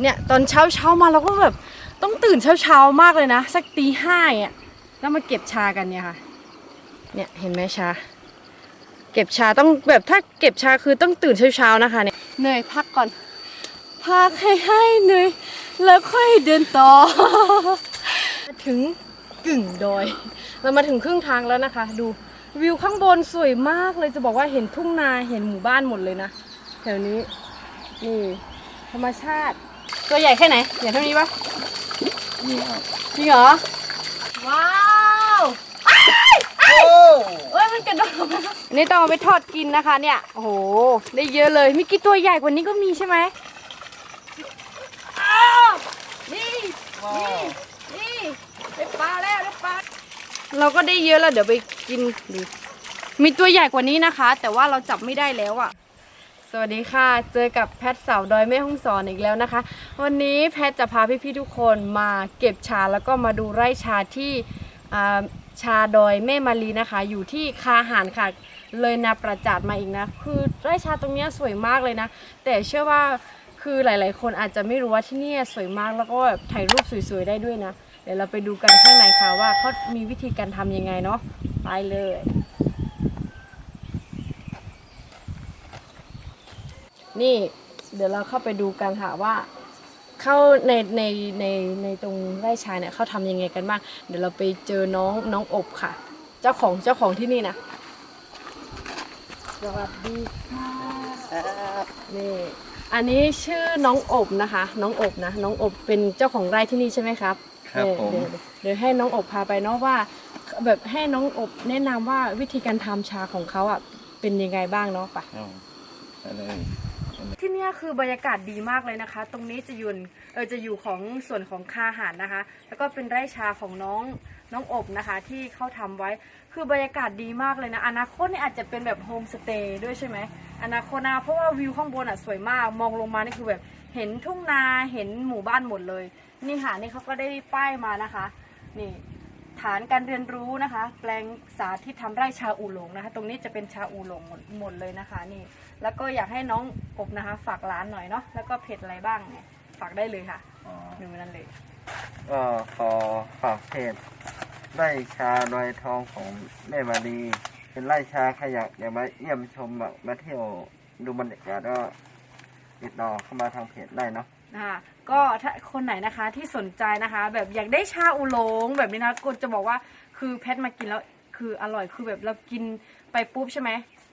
เนี่ยตอนเช้าเช้าๆมาเราก็แบบต้องตื่นเช้าเช้าๆมากเลยนะ สักตีห้าอะแล้วมาเก็บชากันเนี่ยค่ะเนี่ยเห็นไหมชา เก็บชาต้องแบบถ้าเก็บชาคือต้องตื่นเช้าเช้าๆนะคะเนี่ยเหนื่อยพักก่อน พักให้ให้เหนื่อยแล้วค่อยเดินต่อมาถึงกึ่งดอย เรามาถึงครึ่งทางแล้วนะคะ ดูวิวข้างบนสวยมากเลยจะบอกว่าเห็นทุ่งนาเห็นหมู่บ้านหมดเลยนะแถวนี้นี่ธรรมชาติ ตัวใหญ่แค่ไหนใหญ่เท่านี้ปะนี่ครับจริงเหรอ ว้าวอ้ายอ้ายเอ้ยมันกระโดดมาอันนี้ต้องเอาไปทอดกินนะคะเนี่ย โอ้โห ได้เยอะเลยมีกี่ตัวใหญ่กว่านี้ก็มีใช่ไหมอ้าวนี่นี่นี่ได้ปลาแล้วได้ปลาเราก็ได้เยอะแล้วเดี๋ยวไปกินดูมีตัวใหญ่กว่านี้นะคะ แต่ว่าเราจับไม่ได้แล้วอะ่ะ สวัสดีค่ะ เจอกับแพทสาวดอยแม่ห้องสอนอีกแล้วนะคะ วันนี้แพทจะพาพี่ๆทุกคนมาเก็บชาแล้วก็มาดูไร่ชาที่ชาดอยแม่มารีนะคะ อยู่ที่คาหารค่ะ เลยนาประจาดมาอีกนะ คือไร่ชาตรงนี้สวยมากเลยนะ แต่เชื่อว่าคือหลาย ๆ คนอาจจะไม่รู้ว่าที่นี่สวยมากแล้วก็แบบถ่ายรูปสวยๆได้ด้วยนะ เดี๋ยวเราไปดูกันข้างในค่ะว่าเขามีวิธีการทำยังไงเนาะไปเลย นี่เดี๋ยวเราเข้าไปดูกันค่ะว่าเข้าในในในในตรงไร่ชาเนี่ยเขาทำยังไงกันบ้างเดี๋ยวเราไปเจอน้องน้องอบค่ะ เจ้าของเจ้าของที่นี่นะสวัสดีค่ะนี่อันนี้ชื่อน้องอบนะคะ น้องอบนะน้องอบเป็นเจ้าของไร่ที่นี่ใช่ไหมครับครับเดี๋ยวผมเดี๋ยวเดี๋ยวให้น้องอบพาไปเนาะว่าแบบให้น้องอบแนะนำว่าวิธีการทำชาของเขาอะเป็นยังไงบ้างเนาะไปเอาไปเลย ที่นี่คือบรรยากาศดีมากเลยนะคะ ตรงนี้จะยู่เออจะอยู่ของส่วนของคาหารนะคะ แล้วก็เป็นไร่ชาของน้องน้องอบนะคะ ที่เขาทำไว้คือบรรยากาศดีมากเลยนะ อนาคตนี่อาจจะเป็นแบบโฮมสเตย์ด้วยใช่ไหมอนาคตนะเพราะว่าวิวข้างบนอะสวยมาก มองลงมานี่คือแบบเห็นทุ่งนาเห็นหมู่บ้านหมดเลย นี่ค่ะนี่เขาก็ได้ป้ายมานะคะ นี่ฐานการเรียนรู้นะคะ แปลงสาธิตทำไร่ชาอูหลงนะคะ ตรงนี้จะเป็นชาอูหลงหมดหมดเลยนะคะ นี่ แล้วก็อยากให้น้องอบนะคะ ฝากร้านหน่อยเนาะแล้วก็เพจอะไรบ้างเนี่ยฝากได้เลยค่ะอ๋อดูนั่นเลย ก็ขอฝากเพจไร่ชาดอยทองของแม่มารีเป็นไร่ชาใครอยากอยากมาเยี่ยมชมแบบมาเที่ยวดูบรรยากาศก็ติดต่อเข้ามาทางเพจได้เนาะ นะคะก็ถ้าคนไหนนะคะที่สนใจนะคะ แบบอยากได้ชาอูหลงแบบนี้นะกจะบอกว่าคือแพทมากินแล้วคืออร่อยคือแบบเรากินไปปุ๊บใช่ไหม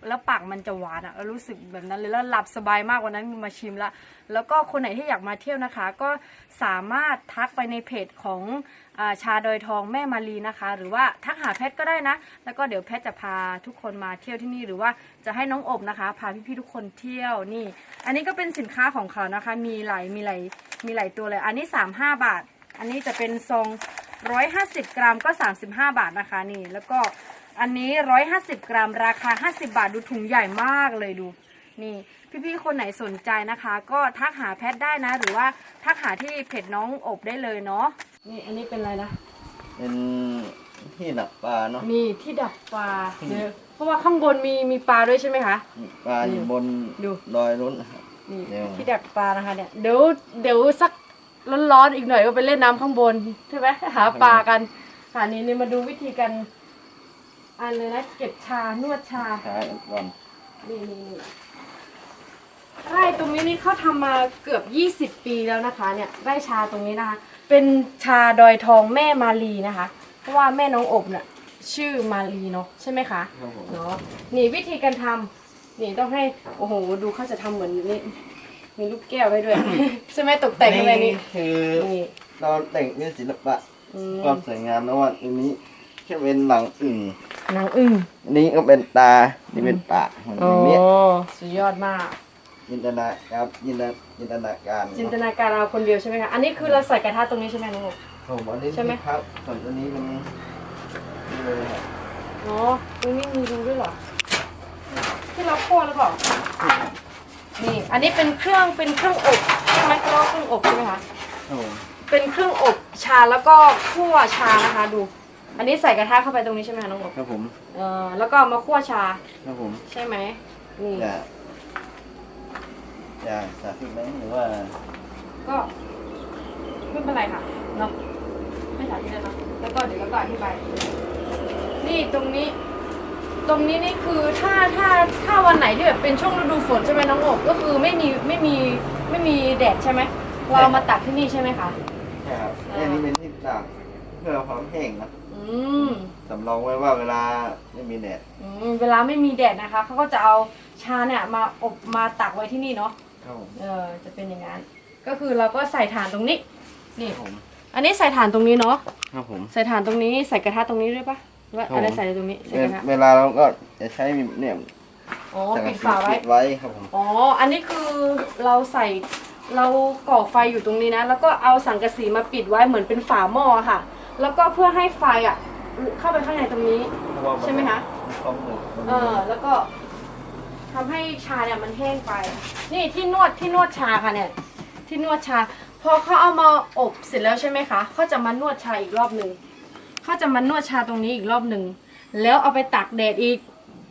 แล้วปากมันจะหวานอะ่ะเรารู้สึกแบบนั้นเลยแล้วหลับสบายมากวันนั้นมาชิมละแล้วก็คนไหนที่อยากมาเที่ยวนะคะ ก็สามารถทักไปในเพจของอาชาดอยทองแม่มารีนะคะ หรือว่าทักหาแพทก็ได้นะ แล้วก็เดี๋ยวแพทจะพาทุกคนมาเที่ยวที่นี่หรือว่าจะให้น้องอบนะคะ พาพี่ๆทุกคนเที่ยวนี่ อันนี้ก็เป็นสินค้าของเขานะคะ มีหลายมีหลายมีหลายตัวเลย อันนี้ 35 บาท อันนี้จะเป็นซอง150 กรัมก็ 35 บาทนะคะนี่ แล้วก็ อันนี้150กรัมราคา50บาทดูถุงใหญ่มากเลยดู นี่ พี่ๆคนไหนสนใจนะคะ ก็ทักหาแพทได้นะ หรือว่าทักหาที่เพจน้องอบได้เลยเนาะนี่อันนี้เป็นอะไรนะ เป็นที่ดักปลาเนาะมีที่ดักปลาเดี๋ยวเพราะว่าข้างบนมีมีปลาด้วยใช่ไหมคะ ปลาอยู่บนดู ดอยนู้นนะครับ นี่เดี๋ยว ที่ดักปลานะคะเนี่ยเดี๋ยวเดี๋ยวสักร้อนๆอีกหน่อยก็ไปเล่นน้ำข้างบนใช่ไหมหาปลากันค่ะนี่นี่มาดูวิธีการ อันเลยนะเก็บชานวดชาขายก่อนนี่นี่นี่ไร่ตรงนี้นี่เขาทำมาเกือบ 20 ปีแล้วนะคะเนี่ยไร่ชาตรงนี้นะคะ เป็นชาดอยทองแม่มาลีนะคะ เพราะว่าแม่น้องอบเนี่ยชื่อมาลีเนาะใช่ไหมคะครับผมเนาะนี่วิธีการทำนี่ต้องให้โอ้โหดูเขาจะทำเหมือนนี่มีลูกแก้วไว้ด้วย ใช่ไหมตกแต่งอะไรนี่คือนี่เราแต่งเป็นศิลปะอืม ความสวยงามนะว่าอันนี้ แค่เป็นหลังอึ่งนางอึ้งอันนี้ก็เป็นตา นี่เป็นปากมันอ๋ออย่างเนี้ยสุดยอดมาก จินตนาครับจินตนาจินตนาการจินตนาการเราคนเดียวใช่ไหมคะ อันนี้คือเราใส่กระทะตรงนี้ใช่ไหมน้องอบผมอันนี้ใช่ไหมที่พักส่วนอันนี้มันนี่เลยครับอ๋อตรงนี้มีรูด้วยเหรอ ที่เราคั่วหรือเปล่า นี่ อันนี้เป็นเครื่องเป็นเครื่องอบใช่ไหมเขาเรียกว่าเครื่องอบใช่ไหมคะ ครับผมเป็นเครื่องอบชาแล้วก็คั่วชานะคะ ดู อันนี้ใส่กระทะเข้าไปตรงนี้ใช่ไหมคะน้องอบครับผมเออแล้วก็เอามาคั่วชาครับผมใช่ไหมนี่จะจะสาธิตไหมหรือว่าก็ไม่เป็นไรค่ะเนาะไม่สาธิตแล้วเนาะแล้วก็เดี๋ยวเราก็อธิบายนี่ตรงนี้ ตรงนี้นี่คือถ้าถ้าถ้าวันไหนที่แบบเป็นช่วงฤดูฝนใช่ไหมน้องอบก็คือไม่มีไม่มีไม่มีแดดใช่ไหมเราเอามาตักที่นี่ใช่ไหมคะครับอ่าอันนี้เป็นที่ตากเพื่อความแห้งนะ อืมสำรองไว้ว่าเวลาไม่มีแดดอืมเวลาไม่มีแดดนะคะเขาก็จะเอาชาเนี่ยมาอบมาตักไว้ที่นี่เนาะครับผมเออจะเป็นอย่างนั้น ก็คือเราก็ใส่ถ่านตรงนี้ นี่ ครับผมอันนี้ใส่ถ่านตรงนี้เนาะครับผม ใส่ถ่านตรงนี้ใส่กระทะตรงนี้ด้วยปะหรือว่าครับอะไรผมใส่ตรงนี้ใส่เวกระทะเวลาเราก็จะใช้เนี่ยอ๋อสังกะปิดสีฝาไว้ ปิดไว้ครับผม อ๋อ อันนี้คือเราใส่เราก่อไฟอยู่ตรงนี้นะ แล้วก็เอาสังกะสีมาปิดไว้เหมือนเป็นฝาหม้อค่ะ แล้วก็เพื่อให้ไฟอะเข้าไปข้างในตรงนี้เพราะว่ามันใช่ไหมคะมีความหนืดมันเออแล้วก็ทำให้ชาเนี่ยมันแห้งไป นี่ที่นวดที่นวดชาค่ะเนี่ย ที่นวดชาพอเขาเอามาอบเสร็จแล้วใช่ไหมคะเขาจะมานวดชาอีกรอบหนึ่งเขาจะมานวดชาตรงนี้อีกรอบหนึ่งแล้วเอาไปตากแดดอีก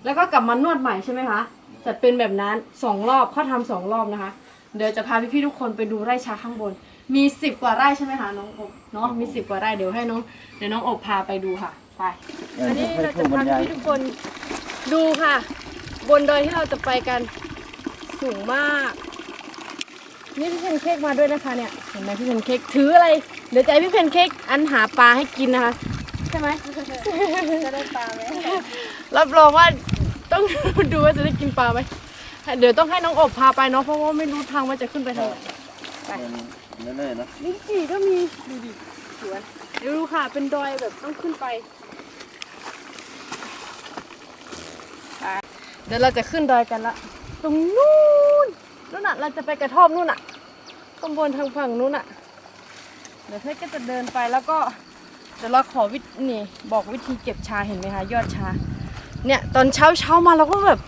แล้วก็กลับมานวดใหม่ใช่ไหมคะจะเป็นแบบนั้นสองรอบเขาทำสองรอบนะคะ เดี๋ยวจะพาพี่ๆทุกคนไปดูไร่ชาข้างบน มีสิบกว่าไร่ใช่ไหมคะน้องอบเนาะมีสิบกว่าไร่เดี๋ยวให้น้องเดี๋ยวน้องอบพาไปดูค่ะไปอันนี้เราจะพาพี่ทุกคนดูค่ะ บนดอยที่เราจะไปกันสูงมาก นี่พี่เพนเค้กมาด้วยนะคะเนี่ยเห็นไหมพี่เพนเค้กถืออะไร เดี๋ยวจะให้พี่เพนเค้กอันหาปลาให้กินนะคะใช่ไหมจะได้ปลาไหมรับรองว่าต้องดูว่าจะได้กินปลาไหมเดี๋ยวต้องให้น้องอบพาไปเนาะเพราะว่าไม่รู้ทางว่าจะขึ้นไปทางไหนเป็ นเรื่อยๆนะลิ้นจี่ก็มีดูดิสวนเดี๋ยวดูค่ะเป็นดอยแบบต้องขึ้นไปไปเดี๋ยวเราจะขึ้นดอยกันละตรงนู้นนู่นน่ะเราจะไปกระท่อมนู่นน่ะข้างบนทางฝั่งนู้นน่ะ เดี๋ยวเพื่อนก็จะเดินไปแล้วก็เดี๋ยวเราขอวิธีนี่บอกวิธีเก็บชาเห็นไหมคะยอดชา เนี่ยตอนเช้าเช้ามาเราก็แบบ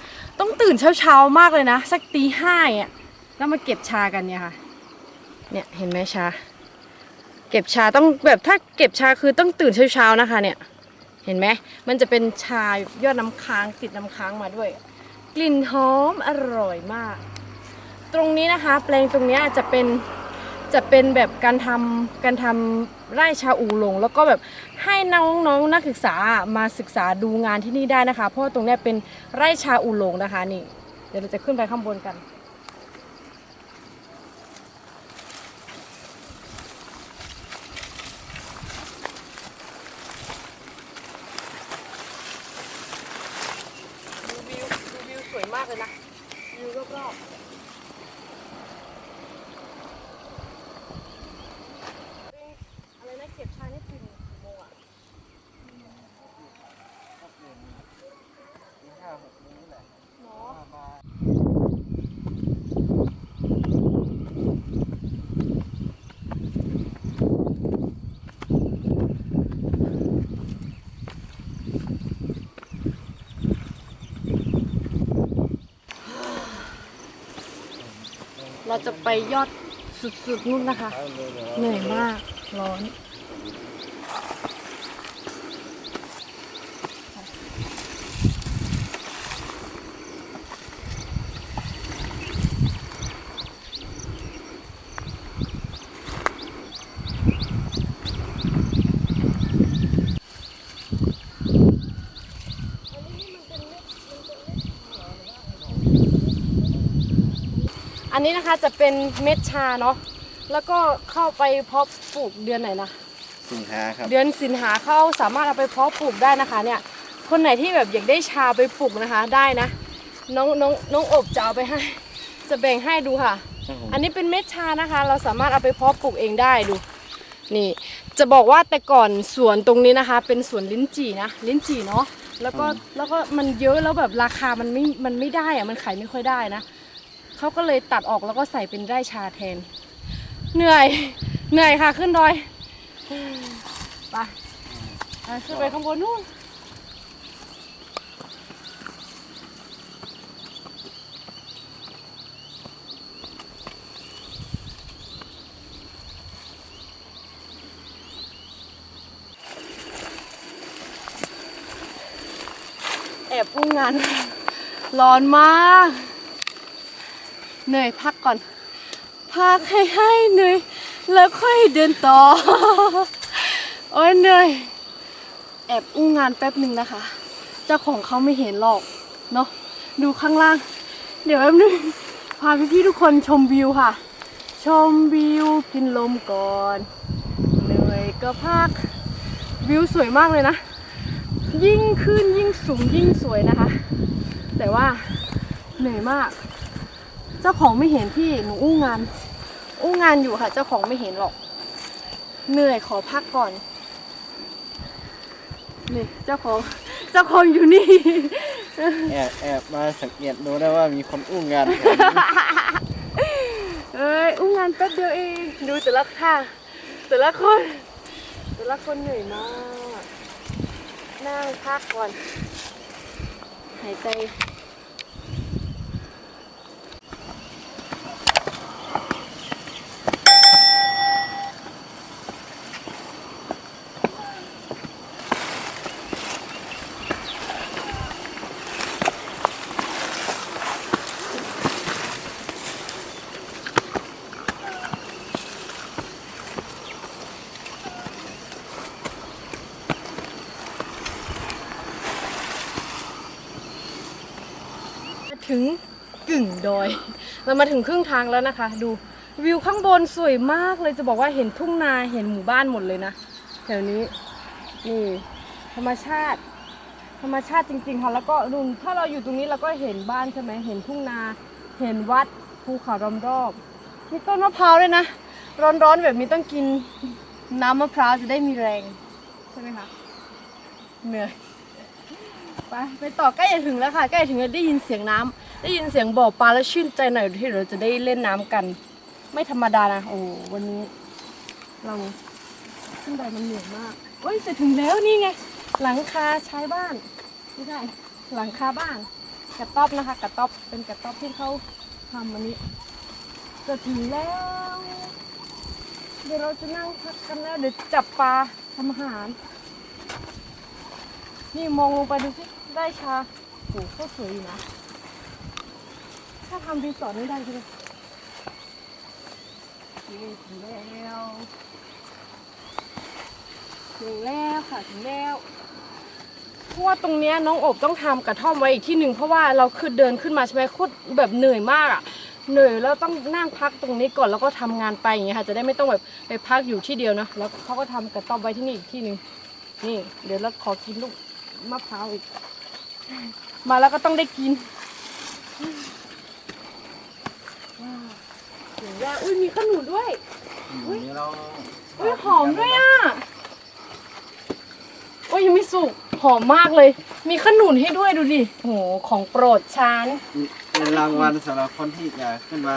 ต้องตื่นเช้าเช้ามากเลยนะ สักตีห้าอะแล้วมาเก็บชากันเนี่ยค่ะ เนี่ยเห็นไหมชา เก็บชาต้องแบบถ้าเก็บชาคือต้องตื่นเช้าๆนะคะ เนี่ย เห็นไหมมันจะเป็นชายอดน้ำค้างติดน้ำค้างมาด้วย กลิ่นหอมอร่อยมาก ตรงนี้นะคะ แปลงตรงนี้จะเป็นจะเป็นแบบการทำการทำไร่ชาอูหลง แล้วก็แบบให้น้องๆนักศึกษามาศึกษาดูงานที่นี่ได้นะคะ เพราะว่าตรงนี้เป็นไร่ชาอูหลงนะคะนี่ เดี๋ยวเราจะขึ้นไปข้างบนกัน ดูวิวดูวิวสวยมากเลยนะ วิวรอบๆอะไรนะเก็บชานี่ตื่นกี่โมงอะ ห้าหกโมงนี่แหละเนาะมาเราจะไปยอดสุดๆนู่นนะคะ เหนื่อยมาก ร้อน อันนี้นะคะจะเป็นเม็ดชาเนาะแล้วก็เข้าไปเพาะปลูกเดือนไหนนะสินค้าครับเดือนสิงหาเข้าสามารถเอาไปเพาะปลูกได้นะคะเนี่ยคนไหนที่แบบอยากได้ชาไปปลูกนะคะได้นะ น้องน้องน้องอบจะเอาไปให้ จะแบ่งให้ดูค่ะครับผมอันนี้เป็นเม็ดชานะคะ เราสามารถเอาไปเพาะปลูกเองได้ดู นี่ จะบอกว่าแต่ก่อนสวนตรงนี้นะคะ เป็นสวนลิ้นจี่นะลิ้นจี่เนาะแล้วก็แล้วก็มันเยอะแล้วแบบราคามันไม่มันไม่ได้อะมันขายไม่ค่อยได้นะ เขาก็เลยตัดออกแล้วก็ใส่เป็นไร่ชาแทน เหนื่อย เหนื่อยค่ะขึ้นดอยไปไปขึ้นไปข้างบนนู่นแอบอุ้งงาน ร้อนมาก เหนื่อยพักก่อน พักให้ให้เหนื่อย แล้วค่อยเดินต่อ โอ้ยเหนื่อย แอบอู้งานแป๊บหนึ่งนะคะ เจ้าของเขาไม่เห็นหรอก เนาะ ดูข้างล่าง เดี๋ยวแป๊บนึง พาพี่ๆทุกคนชมวิวค่ะ ชมวิวกินลมก่อน เหนื่อยก็พัก วิวสวยมากเลยนะ ยิ่งขึ้นยิ่งสูงยิ่งสวยนะคะ แต่ว่าเหนื่อยมาก เจ้าของไม่เห็นพี่หนูอู้งาน อู้งานอยู่ค่ะ เจ้าของไม่เห็นหรอก เหนื่อยขอพักก่อนนี่เจ้าของเจ้าของอยู่นี่ แอบแอบมาสังเกตดูได้ว่ามีคนอุ้งงานเอ้ยอู้งานแป๊บเดียวเองดูแต่ละท่าแต่ละคน แต่ละคนเหนื่อยมากนั่งพักก่อน หายใจ ถึงกึ่งดอย เรามาถึงครึ่งทางแล้วนะคะ ดูวิวข้างบนสวยมากเลยจะบอกว่าเห็นทุ่งนาเห็นหมู่บ้านหมดเลยนะแถวนี้นี่ธรรมชาติ ธรรมชาติจริงๆค่ะแล้วก็ดูถ้าเราอยู่ตรงนี้เราก็เห็นบ้านใช่ไหมเห็นทุ่งนา เห็นวัดภูเขารอมรอบมีต้นมะพร้าวเลยนะร้อนๆแบบนี้ต้องกินน้ำมะพร้าวจะได้มีแรง ใช่ไหมคะเหนื่อย ไปไปต่อใกล้จะถึงแล้วค่ะ ใกล้ถึงแล้วได้ยินเสียงน้ำได้ยินเสียงบ่อปลาแล้วชื่นใจหน่อยที่เราจะได้เล่นน้ำกัน ไม่ธรรมดานะ โอ้วันนี้ เราขึ้นไปมันเหนื่อยมากเฮ้ยจะถึงแล้วนี่ไง หลังคาชายบ้านไม่ใช่หลังคาบ้าน กระต๊อบนะคะ กระต๊อบเป็นกระต๊อบที่เขาทำอันนี้ จะถึงแล้วเดี๋ยวเราจะนั่งพักกันแล้วเดี๋ยวจับปลาทำอาหาร นี่มองลงไปดูสิได้ชาโหโคตรสวยอยู่นะ ถ้าทำรีสอร์ทนี่ได้ใช่ไหมนี่ถึงแล้วถึงแล้วค่ะถึงแล้วเพราะว่าตรงเนี้ยน้องอบต้องทำกระท่อมไว้อีกที่หนึ่งเพราะว่าเราคือเดินขึ้นมาใช่ไหมโคตรแบบเหนื่อยมากอะเหนื่อยแล้วต้องนั่งพักตรงนี้ก่อนแล้วก็ทำงานไปอย่างเงี้ยค่ะจะได้ไม่ต้องแบบไปพักอยู่ที่เดียวนะแล้วเขาก็ทำกระต๊อบไว้ที่นี่อีกที่หนึ่งนี่ เดี๋ยวเราขอกินลูก มะพร้าวอีก มาแล้วก็ต้องได้กินว้าวถึงแล้วอุ้ยมีขนุนด้วยนี่เราอุ้ยหอมด้วยอะโอ้ยยังไม่สุกหอมมากเลย มีขนุนให้ด้วยดูดิโหของโปรดฉันเป็นรางวัลสำหรับคนที่จะขึ้นมา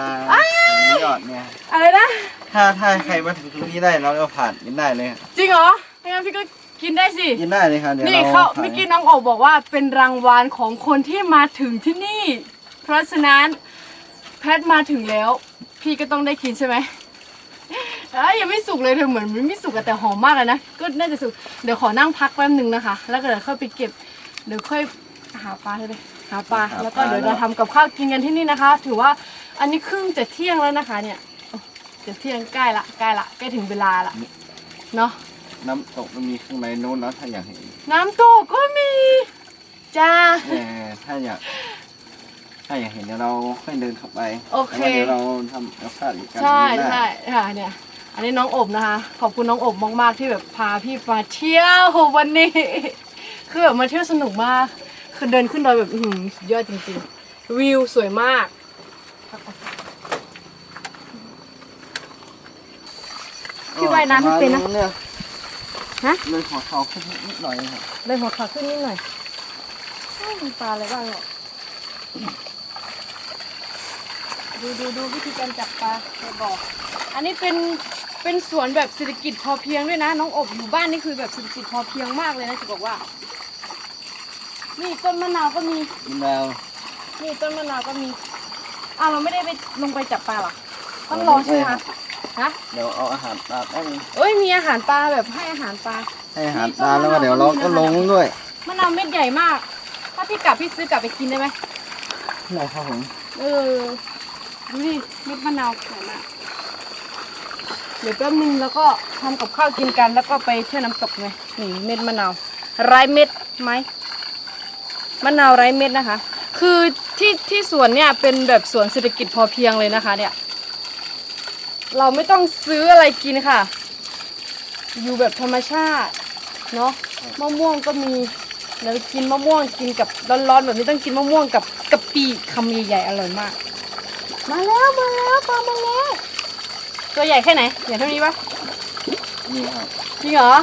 ถึงยอดเนี่ยอะไรนะถ้าถ้าใครมาถึงตรงนี้ได้เราก็ผ่านกินได้เลย จริงเหรอไม่งั้นพี่ก็ กินได้สิ กินได้เลยครับเดี๋ยวนี่เราเขาผ่านเมื่อกี้น้องโอบบอกว่าเป็นรางวัลของคนที่มาถึงที่นี่ เพราะฉะนั้นแพทมาถึงแล้ว พี่ก็ต้องได้กินใช่ไหมเอ้ยยังไม่สุกเลยเธอเหมือนมันไม่สุกอะแต่หอมมากเลยนะก็น่าจะสุกเดี๋ยวขอนั่งพักแป๊บหนึ่งนะคะ แล้วก็เดี๋ยวค่อยไปเก็บ เดี๋ยวค่อยหาปลาเลยหาปลาแล้วก็เดี๋ยวเราทำกับข้าวกินกันที่นี่นะคะ ถือว่าอันนี้ครึ่งจะเที่ยงแล้วนะคะ เนี่ยจะเที่ยงใกล้ละใกล้ละใกล้ถึงเวลาละเนาะ น้ำตกมันมีข้างในโน้นนะถ้าอยากเห็นน้ำตกก็มีจ้าเนี่ยถ้าอยาก ถ้าอยากเห็นเดี๋ยวเราค่อยเดินเข้าไปโอเค แล้วเดี๋ยวเราทำกับข้าวอีกกันใช่ได้ใช่ค่ะเนี่ย อันนี้น้องอบนะคะ ขอบคุณน้องอบมากๆที่แบบพาพี่มาเที่ยววันนี้ คือแบบมาเที่ยวสนุกมาก คือเดินขึ้นดอยแบบอื้อหือสุดยอดจริงๆ วิวสวยมาก พี่ว่ายน้ำไม่เป็นนะเนี่ย ฮะ เลยขอเขาขึ้นนิดหน่อยครับเลยหัวขาขึ้นนิดหน่อยอ้าวมีปลาอะไรบ้างหรอดูดูดูวิธีการจับปลาในบ่ออันนี้เป็นเป็นสวนแบบเศรษฐกิจพอเพียงด้วยนะ น้องอบอยู่บ้านนี่คือแบบเศรษฐกิจพอเพียงมากเลยนะจะบอกว่า นี่ต้นมะนาวก็มีกินแล้วนี่ต้นมะนาวก็มี อ้าวเราไม่ได้ไปลงไปจับปลาเหรอ ต้องรอใช่ไหมคะ ฮะ เดี๋ยวเอาอาหารปลาแป๊บนึงเอ้ยมีอาหารปลาแบบให้อาหารปลา ให้อาหารปลาแล้วก็เดี๋ยวเราก็ลงด้วยมะนาวเม็ดใหญ่มาก ถ้าพี่กลับพี่ซื้อกลับไปกินได้ไหมได้ครับผมเออดูดิเม็ดมะนาวใหญ่มากเดี๋ยวแป๊บนึงแล้วก็ทำกับข้าวกินกันแล้วก็ไปเที่ยวน้ำตกไงนี่เม็ดมะนาวไร้เม็ดไหมมะนาวไร้เม็ดนะคะ คือที่ที่สวนเนี่ยเป็นแบบสวนเศรษฐกิจพอเพียงเลยนะคะ เนี่ย เราไม่ต้องซื้ออะไรกินค่ะ อยู่แบบธรรมชาติ เนาะมะม่วงก็มีแล้วกินมะม่วงกินกับร้อนๆแบบนี้ต้องกินมะม่วงกับกะปิคำใหญ่ๆอร่อยมาก มาแล้วมาแล้วปลามาแล้วตัวใหญ่แค่ไหนใหญ่เท่านี้ปะนี่ครับจริงเหรอ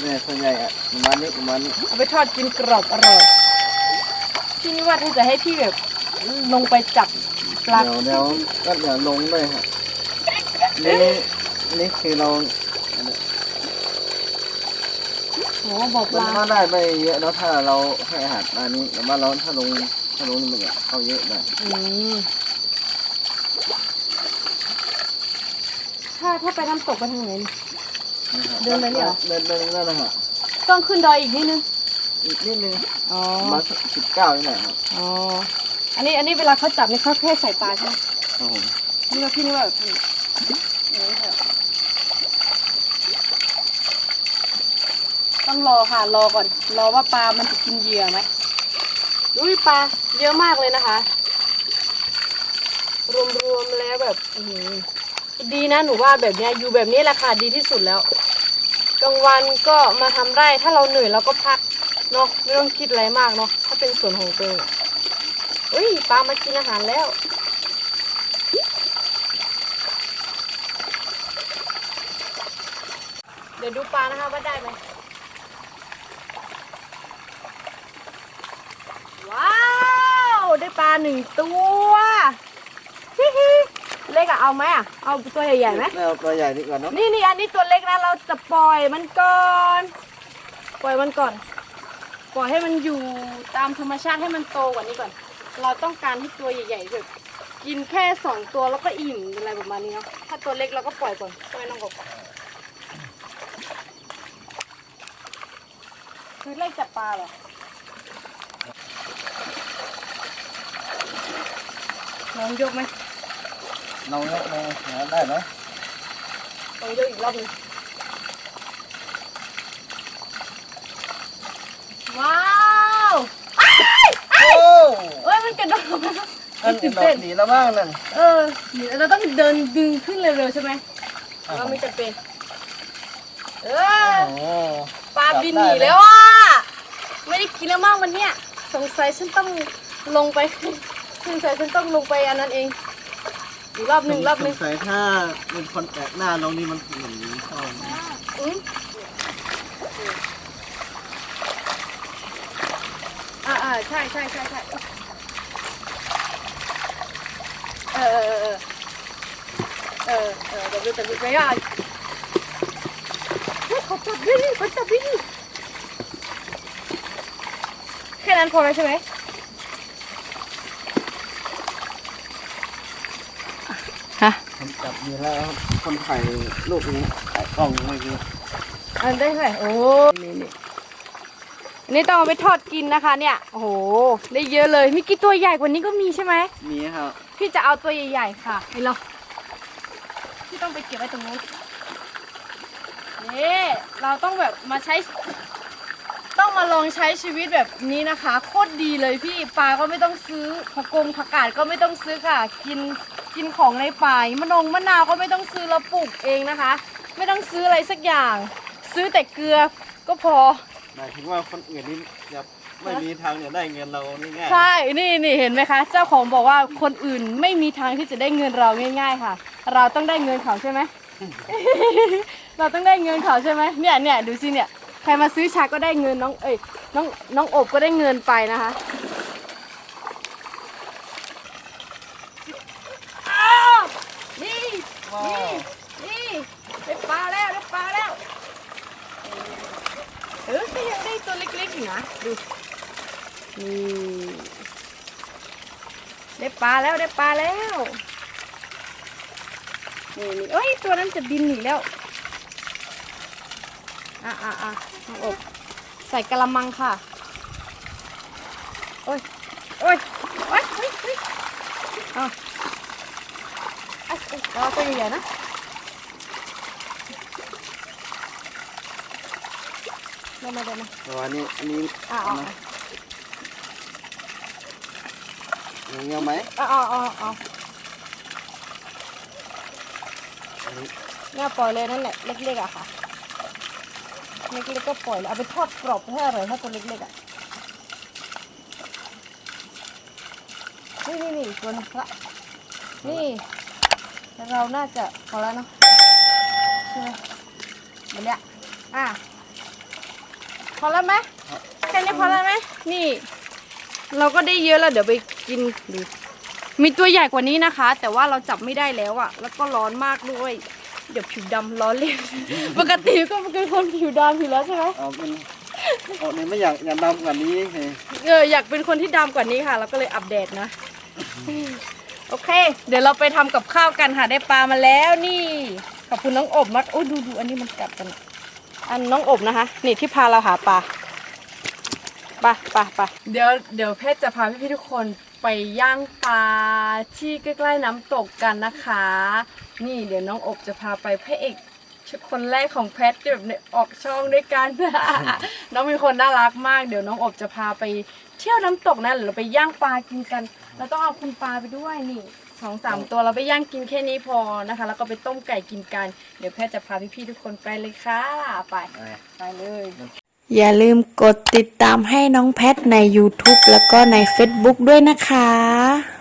เนี่ยส่วนใหญ่อะประมาณนี้ประมาณนี้เอาไปทอดกินกรอบอร่อยพี่นี่ว่าถ้าจะให้พี่แบบลงไปจับปลาเดี๋ยวเดี๋ยวก็เดี๋ยวลงด้วยครับ นี่นี่คือเราโอ้บอกปมันลาก็ได้ไม่เยอะแล้วถ้าเราให้อาหารอันนี้แต่ว่าเราถ้าลงถ้าลงนี่มันจะเข้าเยอะหน่อยอืมถ้าถ้าไปน้ำตกไปทางไหนนี่นะครับเดินไปนี่เหรอ เดินเดินนั่นนะฮะต้องขึ้นดอยอีกนิดนึง อีกนิดนึงอ๋อ ประมาณสิบเก้านี่แหละครับอ๋อ อันนี้อันนี้เวลาเขาจับนี่เขาแค่ใส่ปลาใช่ไหมครับผมนี่ว่าพี่นี่ว่าแบบนี้นี่ค่ะ ต้องรอค่ะ รอก่อน รอว่าปลา มันจะกินเหยื่อไหมอุ้ยปลาเยอะมากเลยนะคะ รวมๆแล้วแบบดีนะหนูว่าแบบเนี้ยอยู่แบบนี้แหละค่ะดีที่สุดแล้วกลางวันก็มาทำไร่ถ้าเราเหนื่อยเราก็พักเนาะไม่ต้องคิดอะไรมากเนาะถ้าเป็นส่วนของตัวเองออุ้ยปลามากินอาหารแล้วเดี๋ยวดูปลานะคะว่าได้ไหมว้าว ได้ ปลาหนึ่งตัวฮิฮิเล็กอะเอาไหมอะเอาตัวใหญ่ๆไหมแล้วเอาตัวใหญ่ดีกว่าเนาะนี่นี่อันนี้ตัวเล็กนะเราจะปล่อยมันก่อน ปล่อยมันก่อน ปล่อยให้มันอยู่ตามธรรมชาติให้มันโตกว่านี้ก่อน เราต้องการให้ตัวใหญ่ๆแบบกินแค่สองตัวแล้วก็อิ่มอะไรประมาณนี้เนาะถ้าตัวเล็กเราก็ปล่อยก่อนปล่อยน้องกบคือไล่จับปลาเหรอ ลองยกไหมเราเนี่ยเราหาได้ไหมลองยกอีกรอบหนึงว้าวโอ้เอ้ยมันกระโดดมาอันตื่นี้นดอเต้กนดีแล้วบ้างนั่นเออเดี๋ยวเราต้องเดินดึงขึ้นเร็วๆใช่ไหมเราไม่จะเป็นเออโอ้ปลาบินหนีแล้วอะไม่ได้กินแล้วมากวันเนี้ยสงสัยฉันต้องลงไป สงสัยฉันต้องลงไปอันนั้นเองอีกรอบหนึ่งรอบหนึ่งสงสัยถ้าเป็นคนแปลกหน้าเรานี่มันเหมือนเข้าอืมอ่าอ่าใช่ใช่ใช่ใช่เออเออเออเออเออเดี๋ยวดูแต่ดูไปอะเฮ้ยเขาจับดิเขาจับดิแค่นั้นพอแล้วใช่ไหม ฮะผมจับดีแล้วครับคนถ่ายรูปนี้ถ่ายกล้องเมื่อกี้อันได้ไหมโอ้นี่นี่อันนี้ต้องเอาไปทอดกินนะคะ เนี่ยโอ้โหได้เยอะเลยมีกี่ตัวใหญ่กว่านี้ก็มีใช่ไหมมีครับพี่จะเอาตัวใหญ่ๆค่ะเห็นเหรอพี่ต้องไปเก็บไว้ตรงนู้นนี่เราต้องแบบมาใช้ ต้องมาลองใช้ชีวิตแบบนี้นะคะ โคตรดีเลยพี่ปลาก็ไม่ต้องซื้อผักกงผักกาดก็ไม่ต้องซื้อค่ะ กิน กินของในป่ามะนงมะนาวก็ไม่ต้องซื้อเราปลูกเองนะคะ ไม่ต้องซื้ออะไรสักอย่าง ซื้อแต่เกลือก็พอ หมายถึงว่าคนอื่นนี่จะไม่มีทางจะได้เงินเราง่ายๆ ใช่นี่นี่เห็นไหมคะ เจ้าของบอกว่าคนอื่นไม่มีทางที่จะได้เงินเราง่าย ๆ ค่ะ เราต้องได้เงินเขาใช่ไหม เราต้องได้เงินเขาใช่ไหมเนี่ยเนี่ยดูสิเนี่ยใครมาซื้อชาก็ได้เงินน้องเอ้ยน้องน้องอบก็ได้เงินไปนะคะ อ้าว นี่ ว้า นี่นี่ได้ปลาแล้วได้ปลาแล้ว เออก็ยังได้ตัวเล็กๆอยู่นะดูนี่ได้ปลาแล้วได้ปลาแล้วนี่นี่เอ้ยตัวนั้นจะบินหนีแล้วอะอะอะน้องอบใส่กระมังค่ะโอ้ยโอ้ยโอ้ยเฮ้ยเฮ้ยเอาเแล้วก็ใหญ่ๆนะเดี๋มาเดี๋ยวมอ๋ออันนี้อันนี้อ่าอ๋ออย่างเงี้ไหมอ๋ออ๋ออ๋อเนี่ยปล่อยเลยนั่นแหละเล็กๆอะค่ะเล็กๆก็ปล่อยเอาไปทอดกรอบให้อร่อยถ้ตัวเล็กๆอะนี่นี่นี่ตัวนึงะนี่ เราน่าจะพอแล้วเนาะใช่ไหมแบบเนี้ยอะพอแล้วไหมแค่นี้พอแล้วไหมนี่ เราก็ได้เยอะแล้วเดี๋ยวไปกินดูมีตัวใหญ่กว่านี้นะคะ แต่ว่าเราจับไม่ได้แล้วอะแล้วก็ร้อนมากด้วย เดี๋ยวผิวดำร้อนเลยปกติก็เป็นคนผิวดำอยู่แล้วใช่ไหมเอาเป็นเอาเนี่ยไม่อยากอยากดำกว่านี้เฮ้ยเอออยากเป็นคนที่ดำกว่านี้ค่ะ เราก็เลยอัปเดตนะ โอเค เดี๋ยวเราไปทำกับข้าวกันค่ะได้ปลามาแล้วนี่ ขอบคุณน้องอบมากโอ้ดูดูอันนี้มันกัดกัน อันน้องอบนะคะ นี่ที่พาเราหาปลาไปไปไปเดี๋ยวเดี๋ยวเพชรจะพาพี่พี่ๆทุกคนไปย่างปลาที่ใกล้ๆน้ำตกกันนะคะ นี่เดี๋ยวน้องอบจะพาไปพระเอกคนแรกของแพทที่แบบในออกช่องด้วยกันน้องเป็นคนน่ารักมาก เดี๋ยวน้องอบจะพาไปเที่ยวน้ำตกนะหรือเราไปย่างปลากินกัน แล้วต้องเอาคุณปลาไปด้วยนี่สองสามตัวเราไปย่างกินแค่นี้พอนะคะ แล้วก็ไปต้มไก่กินกัน เดี๋ยวแพทย์จะพาพี่ๆทุกคนไปเลยค่ะ ไปเอาไปเลย อย่าลืมกดติดตามให้น้องแพทใน YouTube แล้วก็ใน Facebook ด้วยนะคะ